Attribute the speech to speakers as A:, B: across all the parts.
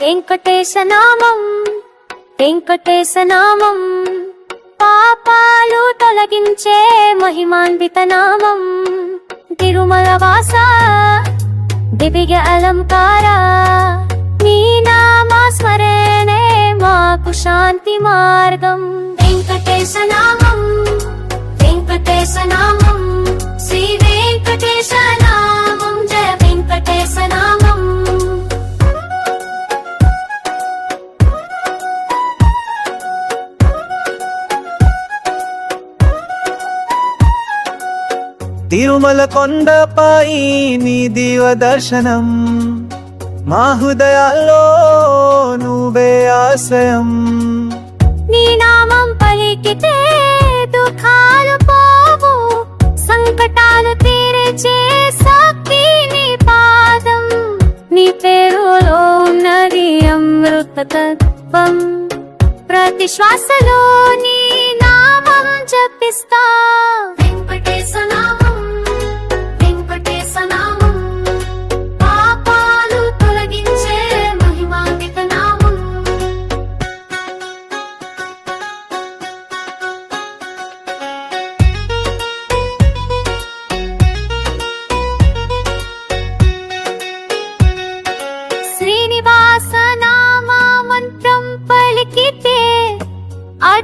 A: వెంకటేశనామం వెంకటేశనామం పాపాలు తొలగించే మహిమాన్విత నామం. తిరుమల వాస దివిగ అలంకార. నీ నామా స్మరణే మాకు శాంతి మార్గం. వెంకటేశనామం వెంకటేశనామం శ్రీ వెంకటేశనామం
B: తిరుమల కొండపై నీ దివ దర్శనం. మా హృదయాల్లో నువ్వే ఆశయం
A: నీ నామం పలికితే దుఃఖాలు పోవు. సంకటాలు తీర్చే శక్తి నీ పాదం. నీ పేరులో ఉన్నది అమృత తత్వం ప్రతి శ్వాసలో నీ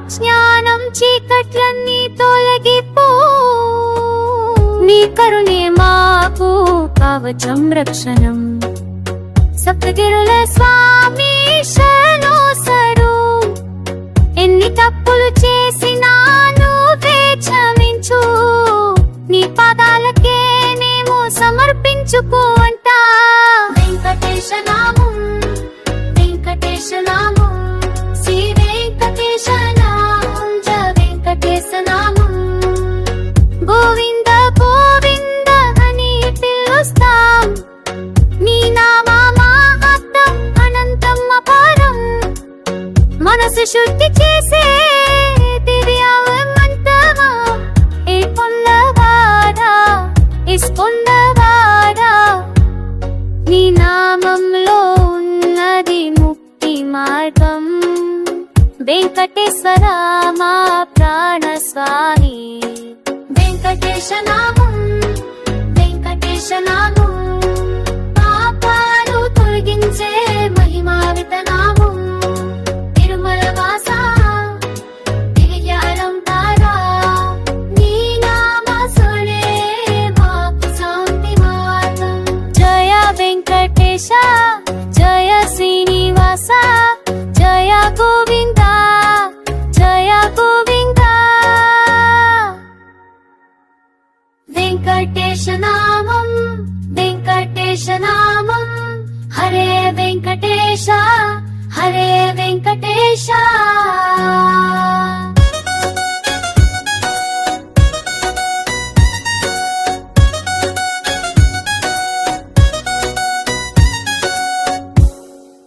A: జ్ఞానం చీకట్లన్నీ తొలగిపో. నీ కరుణే మాకు కవచం రక్షణం. సప్తగిరుల స్వామి వెంకటేశ్వర మా ప్రాణ స్వామి వెంకటేశ నామం వెంకటేశ నామం పాపాలు తొలగించే మహిమావిత నామం వెంకటేశనామం వెంకటేశనామం హరే వెంకటేశ హరే వెంకటేశ.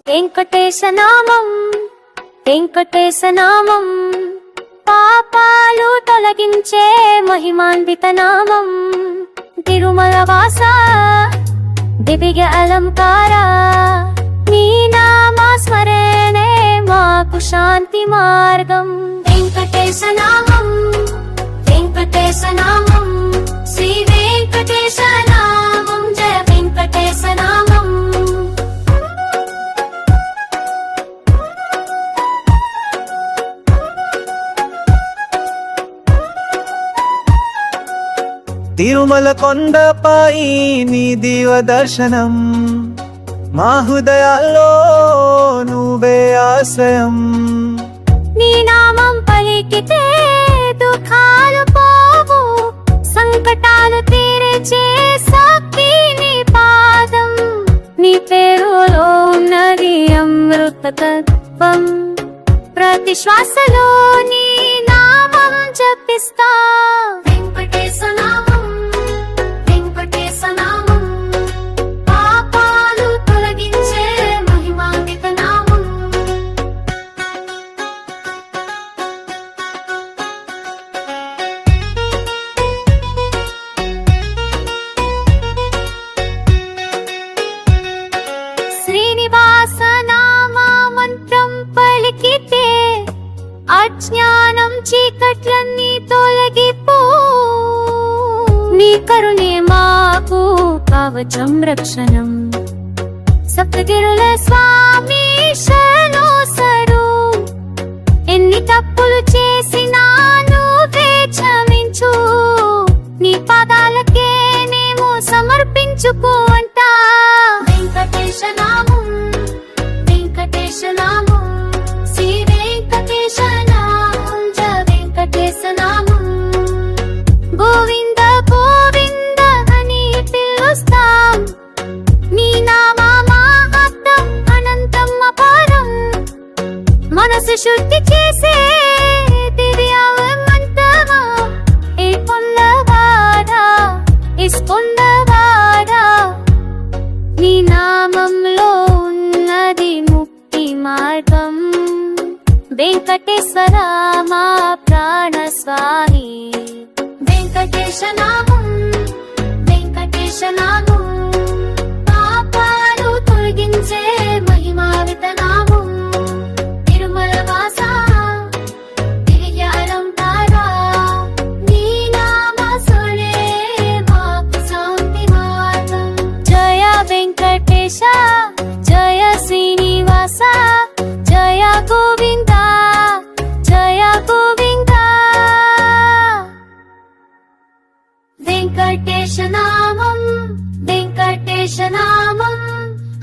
A: వెంకటేశనామం వెంకటేశనామం పాపాలు తొలగించే మహిమాన్విత నామం. తిరుమల వాస దివిగ అలంకార నీ నామా స్మరణే మాకు శాంతి మార్గం వెంకటేశ నామం వెంకటేశ నామం శ్రీ వెంకటేశ నామం
B: తిరుమల కొండపై నీ దివ దర్శనం. మా హృదయాల్లో నువ్వే ఆశ్రయం.
A: నీ నామం పలికితే దుఃఖాలు పోవు. సంకటాలు తీర్చే సాక్షి నీ పాదం. నీ పేరులో ఉన్నది అమృత తత్వం. ప్రతి శ్వాసలో నీ నామం జపిస్తా. అజ్ఞానం చీకట్లన్నీ తొలగిపో. నీ కరుణే మాకు కవచం రక్షణం. సప్తగిరుల స్వామి శుద్ధి చేసే దివ్యావంతమా ప్రాణ స్వామి. వెంకటేశ నామం వెంకటేశ నామం.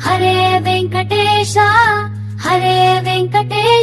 A: హరే వెంకటేశ హరే వెంకటేశ